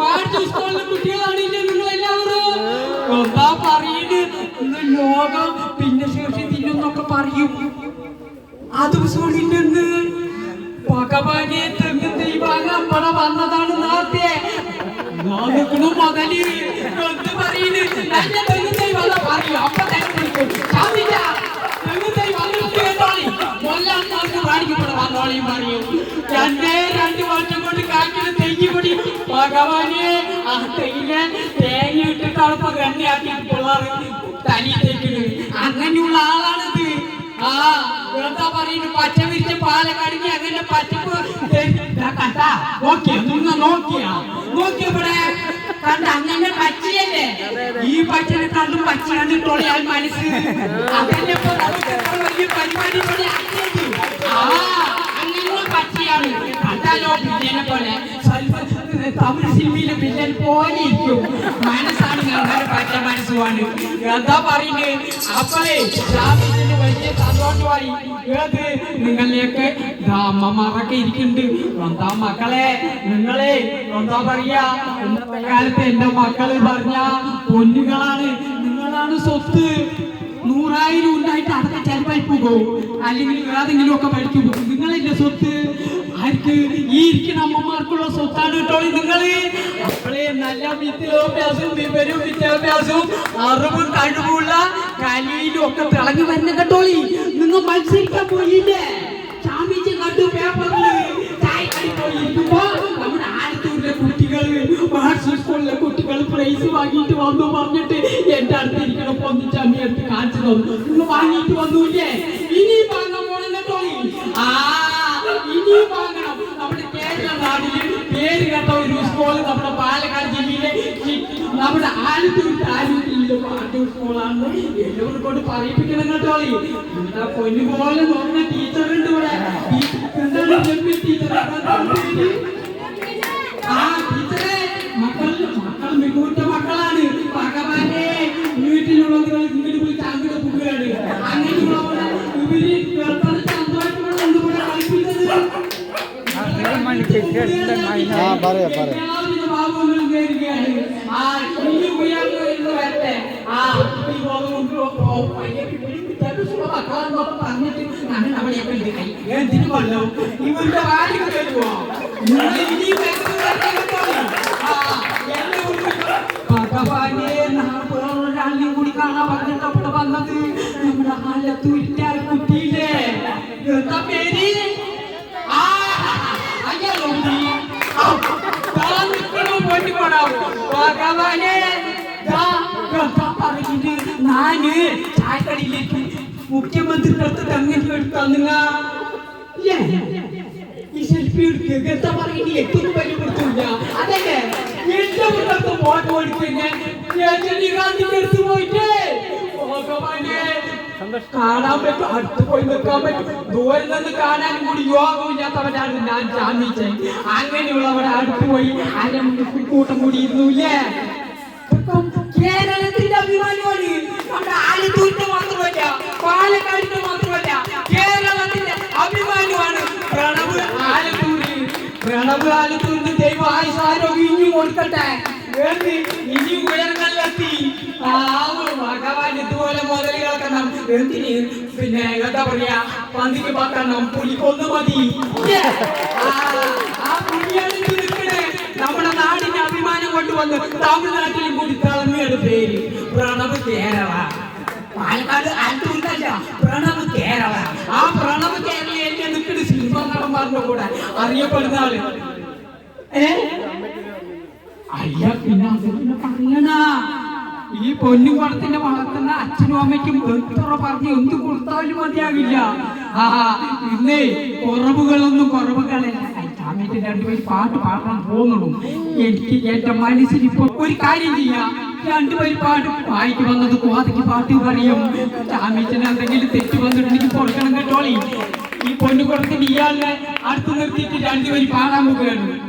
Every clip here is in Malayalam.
ആ ചൂസ്കോളുന്ന കുട്ടികളാണ് ഇല്ലേ നിങ്ങൾ എല്ലാവരും എന്താ പറയുന്നത് ഇന്ന് ലോകം പിന്നെ ശേഷി തിന്നൊക്കെ പറയും ദിവസം സോണില്ലെന്ന് ഭഗവാനെ തെങ്ങ് ദൈവാന അമ്മട വന്നതാണ് നേരത്തെ മുതൽ എന്ത് പറയുന്നു ദൈവം പറയൂ വിളിക്കും. ചാവില്ല. തെങ്ങ് ദൈവം വന്നിട്ട് കേട്ടോളി. കൊല്ലാൻ നോക്കി കാണിക്കപ്പെടെ വന്നോളിയും പറയും രണ്ടേ രണ്ട് വർഷം കൊണ്ട് കാറ്റിന് തെയ്യുപടി ഭഗവാനെ ആ തെയ്യിലെ തേങ്ങ ഇട്ടിട്ടാണ് ഇപ്പൊ എണ്ണയാക്കി പിള്ളേർ തലി തേക്കുന്നത് അങ്ങനെയുള്ള ആളാണിത്. ആ എന്താ പറയുന്നു? പച്ച വിരിച്ച പാലക്കാടിന് അങ്ങനെ പച്ചപ്പ് നോക്കിയ നിങ്ങൾ നോക്കിയ. പച്ചനെ കണ്ടും പച്ചയാണ് തൊളിയാൽ മനസ്സ് നമുക്ക് വലിയ പരിപാടി ഇവിടെ ആക്കിയത്. ആ അങ്ങനെ പച്ചയാണ് കണ്ടാലോ ബില്ലിനെ പോലെ തമിഴ് സിനിമയിലെ ബില്ലൻ പോലെ ഇരിക്കും. മനസ്സാണ് ഞങ്ങളുടെ പറ്റ മനസ്സുമാണ് എന്താ പറയുന്നത് അപ്പോഴേ ജാമ്യത്തിന് വലിയ സന്തോഷമായി ഏത്? നിങ്ങളിലേക്ക് അമ്മമാരൊക്കെ ഇരിക്കുന്നുണ്ട്. എന്താ മക്കളെ? നിങ്ങളെ എന്താ പറയാ? ഇന്നത്തെ കാലത്ത് എന്റെ മക്കൾ പറഞ്ഞ പൊന്നുകളാണ്. നിങ്ങളാണ് സ്വത്ത്. നൂറായിരം ഉണ്ടായിട്ട് അതൊക്കെ ചെലവായി പോകും അല്ലെങ്കിൽ ഏതെങ്കിലും ഒക്കെ പഠിക്കും നിങ്ങളെന്റെ സ്വത്ത്? ആർക്ക്? ഈ ഇരിക്കുന്ന അമ്മമാർക്കുള്ള സ്വത്താണ് കേട്ടോ അപ്പോഴേ നല്ല വിദ്യാഭ്യാസവും വിവരവും വിദ്യാഭ്യാസവും അറിവും കഴിവുള്ള കലയിലും ഒക്കെ തിളങ്ങി വരുന്ന കേട്ടോളി നിങ്ങൾ മത്സരിക്കാൻ പോയില്ലേ? പ്രൈസ് വാങ്ങിയിട്ട് വന്നു പറഞ്ഞിട്ട് എന്റെ അടുത്തിരിക്കണ പൊന്നിച്ചാമി അടുത്ത് കാണിച്ചു തന്നു. നിങ്ങൾ വാങ്ങിയിട്ട് പോണെന്ന് കേട്ടോളി ആ ഇനി നമ്മുടെ കേരള പേര് കേട്ട ഒരു നമ്മുടെ പാലക്കാട് ജില്ലയിലെ നമ്മുടെ സ്കൂളാണ് കൊണ്ട് പറയിപ്പിക്കണം എന്താ പൊന്നു പോലെ നോക്കുന്ന ടീച്ചറുണ്ട് ഇവിടെ. ടീച്ചർ ആ വരുന്നു വരട്ടെ കേട്ടോ. ആ, എന്നെ വിളിച്ചു. ഭഗവാനെ നാളെ കൂടി കാണാൻ പറഞ്ഞിട്ട് അവിടെ വന്നത് നമ്മുടെ ആലത്തൂരിന്റെ ആ കുട്ടിയില്ലേ എന്താ ഞാൻ ചായക്കടയിലേക്ക് മുഖ്യമന്ത്രിയുടെ അടുത്ത് അങ്ങനെ എടുത്തന്നുങ്ങ ഈ സെൽഫി എടുക്കുക എന്താ പറയുന്നത് എത്തൊന്നും പരിപ്പെടുത്തില്ല അതല്ലേ? എന്റെ മുഖത്ത് ഫോട്ടോ എടുക്കുന്ന രജനീകാന്തിന്റെ അടുത്ത് പോയിട്ട് കാണാൻ പറ്റും. അടുത്ത് പോയി നിൽക്കാൻ പറ്റും. ദൂരെ നിന്ന് കാണാനും കൂടി യോഗമില്ലാത്തവരാണ് ഞാൻ ജാമ്യിച്ചത് അങ്ങനെയുള്ളവരെ അടുത്ത് പോയി അരമണിക്കൂർ കൂട്ടം കൂടി ഇരുന്നില്ലേ കേരളത്തിന്റെ അഭിമാനമാണ് നമ്മുടെ ആലത്തൂരിന്റെ മാത്രമല്ല പാലക്കാടിന്റെ മാത്രമല്ല കേരളത്തിന്റെ അഭിമാനമാണ് പ്രണവ് ആലത്തൂര്. പ്രണവ് ആലത്തൂരിന്റെ ദൈവ ആയുസ് ആരോഗ്യം ഇനിയും കൊടുക്കട്ടെ ഇനി ഉയരങ്ങളിലെത്തി. ഭഗവാൻ ഇതുപോലെ മുതലുകളൊക്കെ എന്തിന്? പിന്നെ എന്താ പറയാ? പന്തിക്ക് പാക്കണം പുലിക്കൊന്നു മതി. ആ, പുലിയാണ് നിൽക്കണേ. നമ്മുടെ നാടിന്റെ അഭിമാനം കൊണ്ടുവന്ന് തമിഴ്നാട്ടിലും കൂടി പേര് പ്രണവ് കേരള. പാലക്കാട് ആലത്തൂരിലല്ല പ്രണവ് കേരള. ആ പ്രണവ് കേരളയിൽ നിൽക്കുന്ന സിനിമ കൂടെ അറിയപ്പെടുന്ന ആൾ. അയ്യ പിന്നെ അത് പിന്നെ പറയണ. ഈ പൊന്നു കുളത്തിന്റെ വളർത്തുന്ന അച്ഛനും അമ്മയ്ക്കും എത്ര പറഞ്ഞ് എന്ത് കൊടുത്താലും മതിയാകില്ല ആ ഇന്നേ കുറവുകളൊന്നും കുറവുകളല്ല. ചാമ്യത്തിന് രണ്ടുപേര് പാട്ട് പാടാൻ പോകുന്നുള്ളൂ. എനിക്ക് എന്റെ മനസ്സിൽ ഇപ്പൊ ഒരു കാര്യം ചെയ്യാം. രണ്ടുപേര് പാട്ട് വായിക്ക് വന്നത് കോതയ്ക്ക് പാട്ട് പറയും. ചാമ്യത്തിന് എന്തെങ്കിലും തെറ്റ് വന്നിട്ടുണ്ടെങ്കിൽ കൊടുക്കണം കേട്ടോളി ഈ പൊന്നുകുളത്തിന്റെ ഇയാളിനെ അടുത്ത് നിർത്തിയിട്ട് രണ്ടുപേര് പാടാൻ പോവുകയാണ്.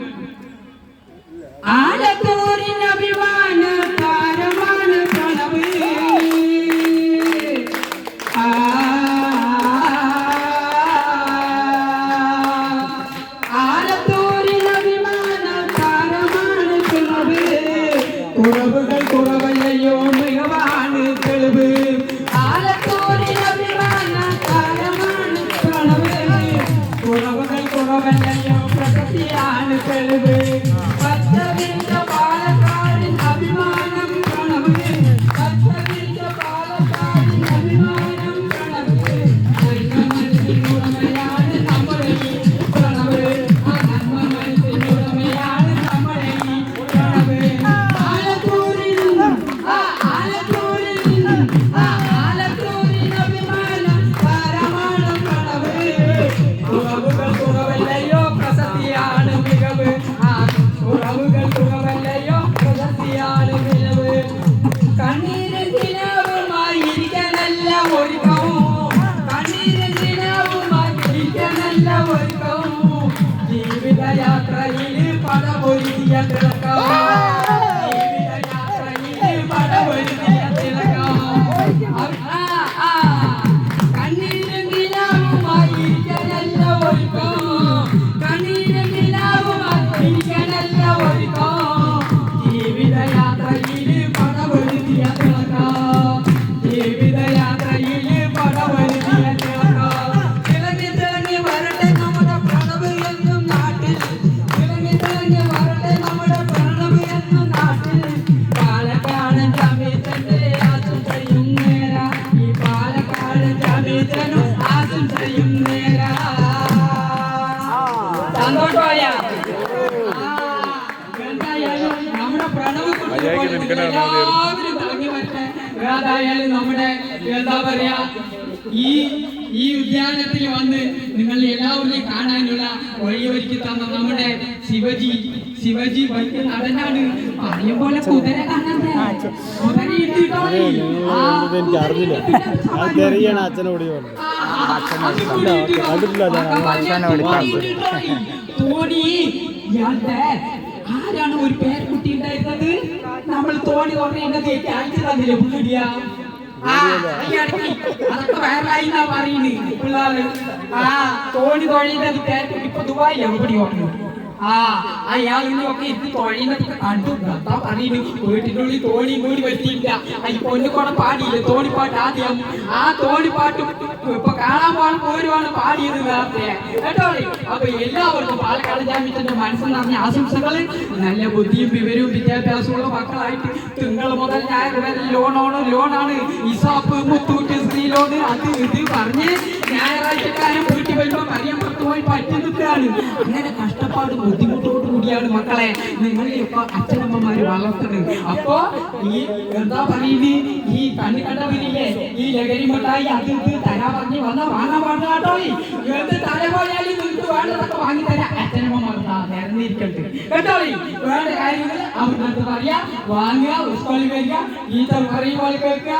Thank you. या यात्रा पद बोलिसी यात्रा എല്ലാവരും തിളങ്ങി വരട്ടെ. ഏതായാലും നമ്മുടെ എന്താ പറയാ ഈ ഈ ഉദ്യാനത്തിൽ വന്ന് നിങ്ങൾ എല്ലാവരെയും കാണാനുള്ള വഴിയൊരുക്കി തന്ന നമ്മുടെ ശിവജി ശിവജി വലിയ നടനാണ് പറയും പോലെ കുതിര കാണണ്ടേ കുതിര ഇട്ടിട്ടോളി. ആ, എനിക്ക് അറിഞ്ഞില്ല. ആ തെറിയാണ് അച്ഛനോട് കണ്ടിട്ടില്ല. തോണി ഇയാളുടെ ആരാണ് ഒരു പേരക്കുട്ടി ഉണ്ടായിരുന്നത്? നമ്മൾ തോണി തുറയേണ്ടത് അയച്ചു പറയുന്നത് പിള്ളേര്. ആ തോണി തുഴയുന്നത് പേരക്കുട്ടി ഇപ്പൊ ദുബായി എവിടെ ഓടുന്നു ആ അയാളിനൊക്കെ ഇരുന്ന് തൊഴിയുന്നതൊക്കെ കണ്ടു. എന്താ പറയുന്നു വീട്ടിനുള്ളിൽ തോണിയും കൂടി പറ്റിയില്ല ഈ പൊന്നുകൂടെ പാടിയില്ല. തോണിപ്പാട്ട് ആദ്യം. ആ തോണിപ്പാട്ട് ഇപ്പൊ കാണാൻ പാടും പോരുവാണ് പാടിയത് കേട്ടോ അപ്പൊ എല്ലാവർക്കും പാലക്കാട് ജാമ്യത്തിന്റെ മനസ്സിൽ നിറഞ്ഞ ആശംസകൾ. നല്ല ബുദ്ധിയും വിവരവും വിദ്യാഭ്യാസമുള്ള മക്കളായിട്ട് തിങ്കൾ മുതൽ വരെ ലോണാണ് ലോണാണ് ഇസാപ്പ് മുത്തൂറ്റ് സ്ത്രീ ലോണ് അത് ഇത് പറഞ്ഞ് ഞായറാഴ്ചക്കാരൻ വീട്ടിൽ വരുമ്പോ അറിയാൻ പുറത്തു പോയി പറ്റുന്നതാണ് അങ്ങനെ കഷ്ടപ്പാട് ബുദ്ധിമുട്ടോട് കൂടിയാണ് മക്കളെ. നിങ്ങളെയൊക്കെ അച്ഛനമ്മമാര് വളർത്തുന്നത് അപ്പോ ഈ എന്താ പറയുന്നത് ഈ കണ്ണു കണ്ടവരില്ലേ? ഈ ലഹരി മിഠായി അത് തരാ പറഞ്ഞ് വന്ന വാങ്ങാൻ പാടില്ല കേട്ടോ എന്ത് തല പോയാലും നിങ്ങൾക്ക് വേണ്ടതൊക്കെ വാങ്ങി തരാം. അച്ഛനമ്മമാർ നിരന്നിരിക്കട്ടെ കേട്ടോ വേണ്ട കാര്യങ്ങൾ അവരുടെ പറയാ. വാങ്ങുക ടീച്ചർ പറയുമ്പോൾ കേൾക്കുക.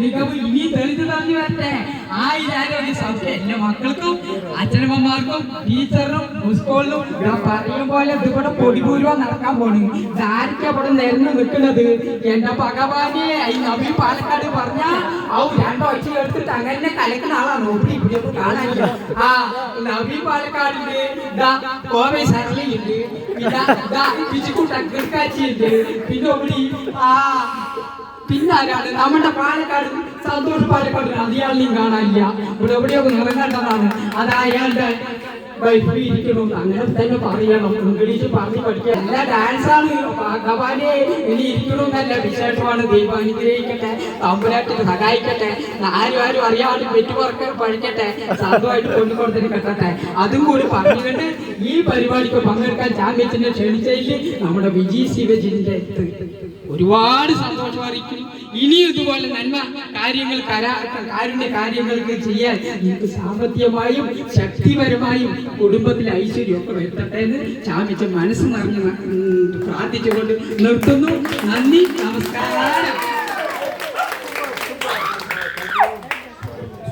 മികവ് ഇനി തെളിഞ്ഞു തന്നു വരട്ടെ. ആയിരം സത്യം എന്റെ മക്കൾക്കും അച്ഛനമ്മമാർക്കും ടീച്ചറിനും സ്കൂളിലും. ഞാൻ പറയും പോലെ ഇതിവിടെ പൊടിപൂരുവ നടക്കാൻ പോണു. ഇതാർക്കും അവിടെ നിരന്ന് നിൽക്കുന്നത്? എന്റെ ഭഗവാനെ ഈ നബി പാലക്കാട് പറഞ്ഞ ഔ അച്ഛൻ എടുത്തിട്ട് അങ്ങനെ കലക്കുന്ന ആളാണ്. ഇവിടെ ഇവിടെ കാണാനില്ല. ആ നബി പാലക്കാടുണ്ട് ദാ കോവൈ സരളിയുണ്ട് പിന്നെ ദാ പിച്ചിക്കുട്ട കിടക്കാച്ചിയുണ്ട് പിന്നെ ഇവിടെ ആ പിന്നെ ആരാണ് നമ്മുടെ പാലക്കാട് സന്തോഷ് പാലക്കാട് അതിയാളിനെയും കാണാനില്ല. ഇവിടെ എവിടെയൊക്കെ നിറങ്ങേണ്ടതാണ് അത് അയാളുടെ അതും കൂടി പറഞ്ഞുകൊണ്ട് ഈ പരിപാടിക്ക് പങ്കെടുക്കാൻ ചാമ്പ്യത്തിനെ ക്ഷണിച്ചതിൽ നമ്മുടെ വിജി ശിവജിന്റെ ഒരുപാട് സന്തോഷം അറിയിക്കുന്നു. ഇനിയും ഇതുപോലെ നന്മ കാര്യങ്ങൾ കരാ കാരുണ്യ കാര്യങ്ങൾക്ക് ചെയ്യാൻ നിങ്ങൾക്ക് സാമ്പത്തികമായും ശക്തിപരമായും കുടുംബത്തിൽ ഐശ്വര്യമൊക്കെ വരുത്തട്ടെ എന്ന് ചാമിച്ച മനസ്സ് നിറഞ്ഞ് പ്രാർത്ഥിച്ചുകൊണ്ട് നിർത്തുന്നു. നന്ദി നമസ്കാരം.